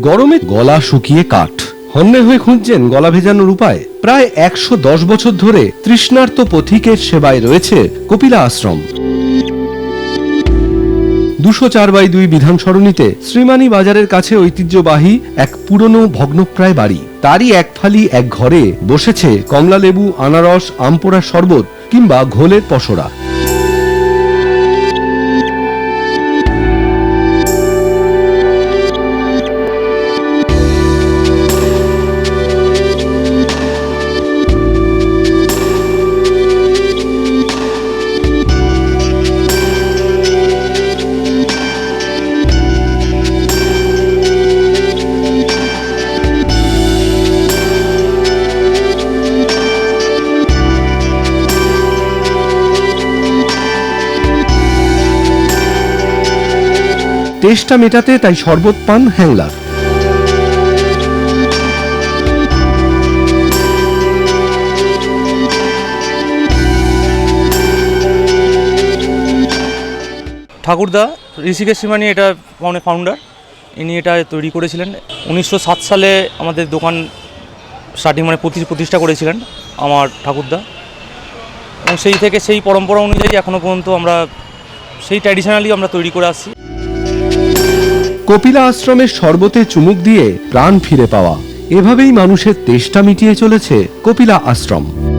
গরমে গলা শুকিয়ে কাঠ। হন্যে হয়ে খুঁজছেন গলা ভেজানোর উপায়। প্রায় একশো দশ বছর ধরে তৃষ্ণার্ত পথিকের সেবায় রয়েছে কপিলা আশ্রম। দুশো চার বাই দুই বিধান সরণিতে শ্রীমানী বাজারের কাছে ঐতিহ্যবাহী এক পুরনো ভগ্নপ্রায় বাড়ি। তারই এক ফালি এক ঘরে বসেছে কমলালেবু, আনারস আমপোড়ার শরবত কিংবা ঘোলের পসরা তেষ্টা মেটাতে তাই শরবত পান হ্যাংলার। ঠাকুরদা, ঋষিকেশ সীমানি এটা মানে ফাউন্ডার ইনি এটা তৈরি করেছিলেন। উনিশশো সাত সালে আমাদের দোকান স্টার্টিং মানে প্রতি- প্রতিষ্ঠা করেছিলেন আমার ঠাকুরদা। এবং সেই থেকে সেই পরম্পরা অনুযায়ী এখনও পর্যন্ত আমরা সেই ট্র্যাডিশনালি আমরা তৈরি করে আসছি। কপিলা আশ্রমের শরবতে চুমুক দিয়ে প্রাণ ফিরে পাওয়া। এভাবেই মানুষের তেষ্টা মিটিয়ে চলেছে কপিলা আশ্রম।